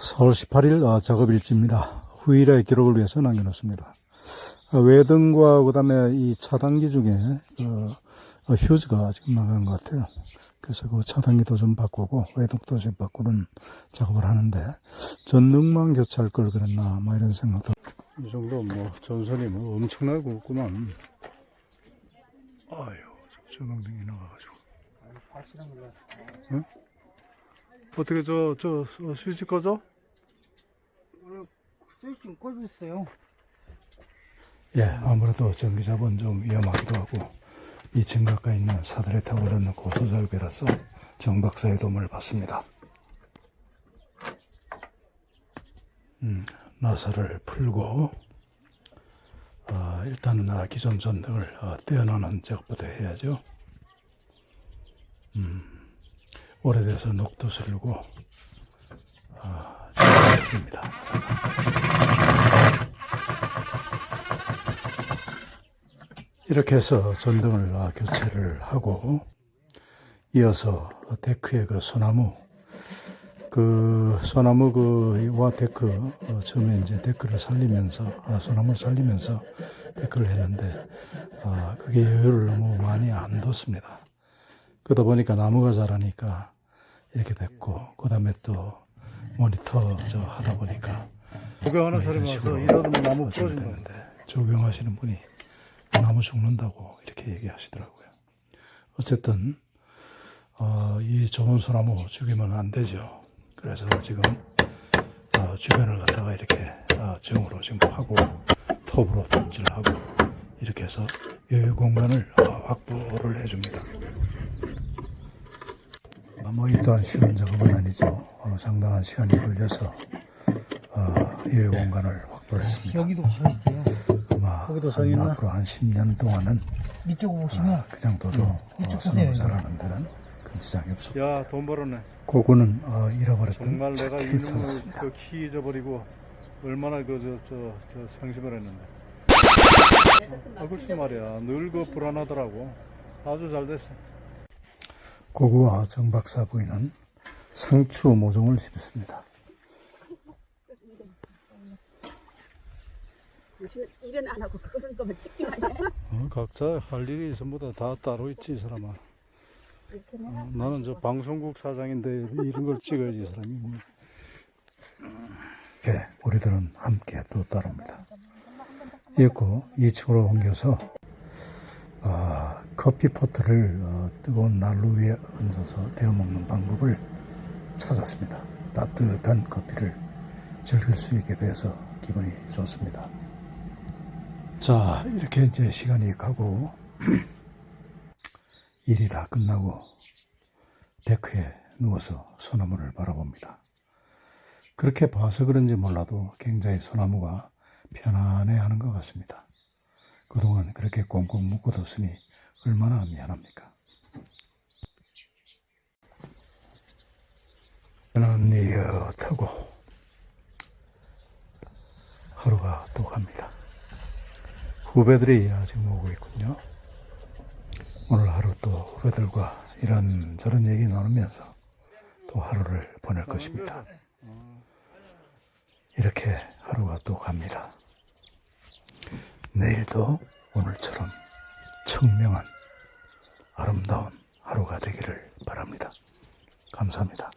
4월 18일 어, 작업 일지입니다. 후일의 기록을 위해서 남겨놓습니다. 어, 외등과 그 다음에 이 차단기 중에 그, 어, 휴즈가 지금 나간 것 같아요. 그래서 그 차단기도 좀 바꾸고 외등도 좀 바꾸는 작업을 하는데 전능만 교체할 걸 그랬나 뭐 이런 생각도 이 정도 뭐 전선이 뭐 엄청나게 굵구만 아유 저 조명등이 나가가지고 응? 어떻게 저, 저, 어, 스위치 꺼져? 스위칭 꺼져 있어요. 예, 아무래도 전기잡은 좀 위험하기도 하고 2층 가까이 있는 사다리 타고 그러는 고소작업이라서 정 박사의 도움을 받습니다. 음, 나사를 풀고 아, 일단 아, 기존 전등을 아, 떼어놓는 작업부터 해야죠. 음, 오래돼서 녹도 슬고 아, 좋습니다. 이렇게 해서 전등을 아, 교체를 하고 이어서 데크의 그 소나무 그 소나무 그와 데크 어, 처음에 이제 데크를 살리면서 아, 소나무를 살리면서 데크를 했는데 아, 그게 여유를 너무 많이 안 뒀습니다. 그러다 보니까 나무가 자라니까 이렇게 됐고 그 다음에 또 모니터 저 하다 보니까 구경하는 사람이 와서 일하면 나무 부러진다. 되는데 적용하시는 분이 나무 죽는다고 이렇게 얘기하시더라고요. 어쨌든 어, 이 좋은 소나무 죽이면 안 되죠. 그래서 지금 어, 주변을 갖다가 이렇게 어, 정으로 지금 하고 톱으로 톱질하고 이렇게 해서 여유 공간을 어, 확보를 해줍니다. 아, 뭐 이 또한 쉬운 작업은 아니죠. 어, 상당한 시간이 걸려서 어, 여유 공간을 확보를 했습니다. 여기도 바로 있어요. 아마 거기도 서 한 있나? 앞으로 한 10년 동안은 이쪽 보시면 아, 그 정도도 어, 이쪽 소나무 보세요, 자라는 데는 큰 지장이 없습니다. 야, 돈 벌었네. 그거는 어, 잃어버렸던 정말 내가 차키를 이놈을 찾았습니다. 그키 잊어버리고 얼마나 그저저저 상심을 했는데. 아, 글쎄 말이야. 늘 그 불안하더라고. 아주 잘 됐어. 고구와 정박사 부인은 상추 모종을 심습니다. 일은 안 하고 그런 거만 찍기만 해. 어, 각자 할 일이 전부 다, 다 따로 있지, 이 사람아. 어, 나는 저 방송국 사장인데 이런 걸 찍어야지, 이 사람이. 뭐. 예, 우리들은 함께 또 따릅니다. 이었고 2층으로 옮겨서 아, 커피 포트를 어, 뜨거운 난로 위에 얹어서 데워 먹는 방법을 찾았습니다. 따뜻한 커피를 즐길 수 있게 돼서 기분이 좋습니다. 자, 이렇게 이제 시간이 가고 일이 다 끝나고 데크에 누워서 소나무를 바라봅니다. 그렇게 봐서 그런지 몰라도 굉장히 소나무가 편안해 하는 것 같습니다. 그동안 그렇게 꽁꽁 묶어뒀으니 얼마나 미안합니까? 저는 이어 타고 하루가 또 갑니다. 후배들이 아직 오고 있군요. 오늘 하루 또 후배들과 이런 저런 얘기 나누면서 또 하루를 보낼 것입니다. 이렇게 하루가 또 갑니다. 내일도 오늘처럼 청명한 아름다운 하루가 되기를 바랍니다. 감사합니다.